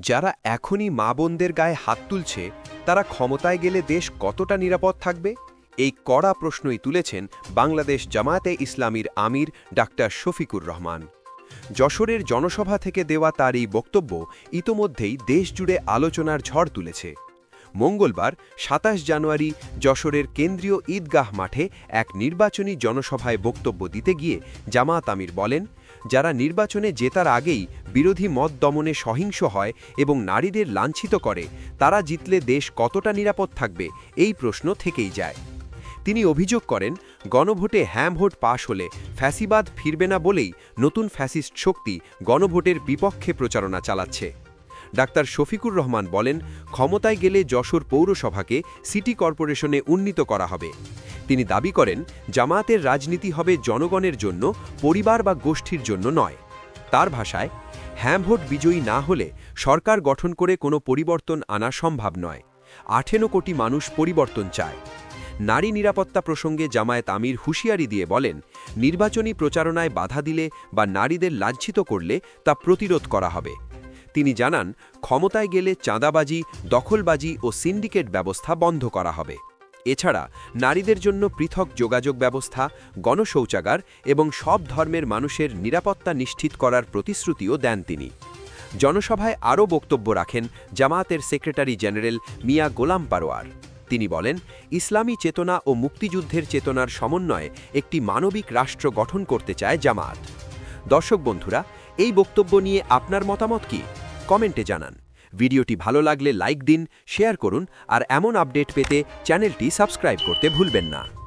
যারা এখনই মা বোনদের গায়ে হাত তুলছে, তারা ক্ষমতায় গেলে দেশ কতটা নিরাপদ থাকবে? এই কড়া প্রশ্নই তুলেছেন বাংলাদেশ জামায়াতে ইসলামীর আমির ডাক্তার শফিকুর রহমান। যশোরের জনসভা থেকে দেওয়া তার এই বক্তব্য ইতোমধ্যেই দেশজুড়ে আলোচনার ঝড় তুলেছে। মঙ্গলবার সাতাশ জানুয়ারি যশোরের কেন্দ্রীয় ঈদগাহ মাঠে এক নির্বাচনী জনসভায় বক্তব্য দিতে গিয়ে জামাত আমির বলেন, যারা নির্বাচনে জেতার আগেই বিরোধী মত দমনে সহিংস হয় এবং নারীদের লাঞ্ছিত করে, তারা জিতলে দেশ কতটা নিরাপদ থাকবে এই প্রশ্ন থেকেই যায়। তিনি অভিযোগ করেন, গণভোটে হ্যাম ভোট পাশ হলে ফ্যাসিবাদ ফিরবে না বলেই নতুন ফ্যাসিস্ট শক্তি গণভোটের বিপক্ষে প্রচারণা চালাচ্ছে। ডাক্তার শফিকুর রহমান বলেন, ক্ষমতায় গেলে যশোর পৌরসভাকে সিটি কর্পোরেশনে উন্নীত করা হবে। তিনি দাবি করেন, জামায়াতের রাজনীতি হবে জনগণের জন্য, পরিবার বা গোষ্ঠীর জন্য নয়। তার ভাষায় হ্যাঁ ভোট বিজয়ী না হলে সরকার গঠন করে কোনো পরিবর্তন আনা সম্ভব নয়। আঠেরো কোটি মানুষ পরিবর্তন চায়। নারী নিরাপত্তা প্রসঙ্গে জামায়াত আমির হুঁশিয়ারি দিয়ে বলেন, নির্বাচনী প্রচারণায় বাধা দিলে বা নারীদের লাঞ্ছিত করলে তা প্রতিরোধ করা হবে। তিনি জানান, ক্ষমতায় গেলে চাঁদাবাজি, দখলবাজি ও সিন্ডিকেট ব্যবস্থা বন্ধ করা হবে। এছাড়া, নারীদের জন্য পৃথক যোগাযোগ ব্যবস্থা, গণশৌচাগার এবং সব ধর্মের মানুষের নিরাপত্তা নিশ্চিত করার প্রতিশ্রুতিও দেন তিনি। জনসভায় আরও বক্তব্য রাখেন জামায়াতের সেক্রেটারি জেনারেল মিয়া গোলাম পারোয়ার। তিনি বলেন, ইসলামী চেতনা ও মুক্তিযুদ্ধের চেতনার সমন্বয়ে একটি মানবিক রাষ্ট্র গঠন করতে চায় জামায়াত। দর্শক বন্ধুরা, এই বক্তব্য নিয়ে আপনার মতামত কি? কমেন্টে জানান। ভিডিওটি ভালো লাগলে লাইক দিন, শেয়ার করুন আর এমন আপডেট পেতে চ্যানেলটি সাবস্ক্রাইব করতে ভুলবেন না।